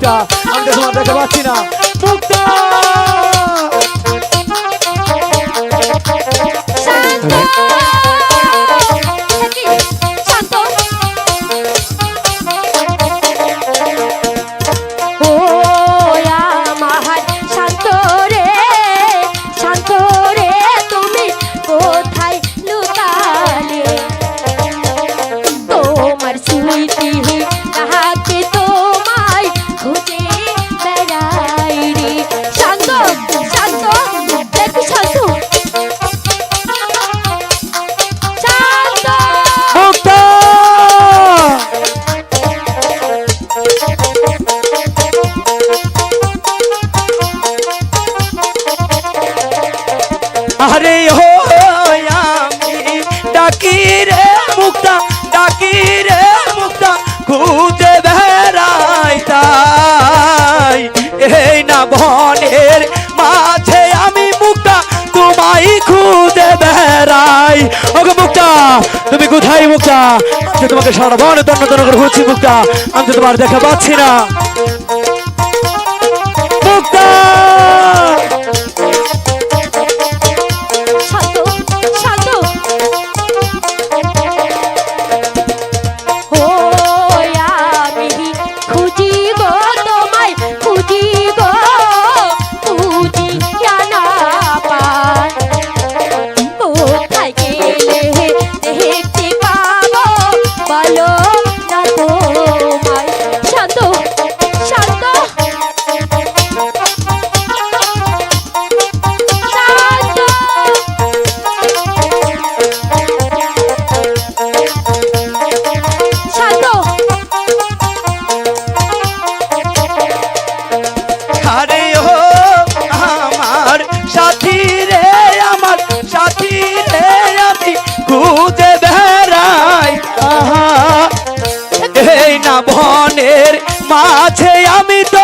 মুক্তা আমি দেখো দেখতে পাচ্ছি না। মুক্তা ওকে মুক্তা, তুমি কোথায় মুক্তা? যে তোমাকে সারা বনে তন্ন তন্ন করে ঘুরছি মুক্তা। আমি তো তোমার দেখা পাচ্ছি না। কাছে আমি তো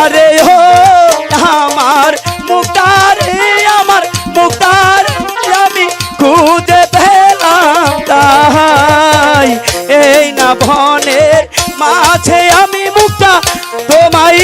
আরে ও আমার মুক্তারে, আমার মুক্তার আমি খুঁজে পেলাম তাহাই। এই না ভনের মাঝে আমি মুক্তা, তোমায়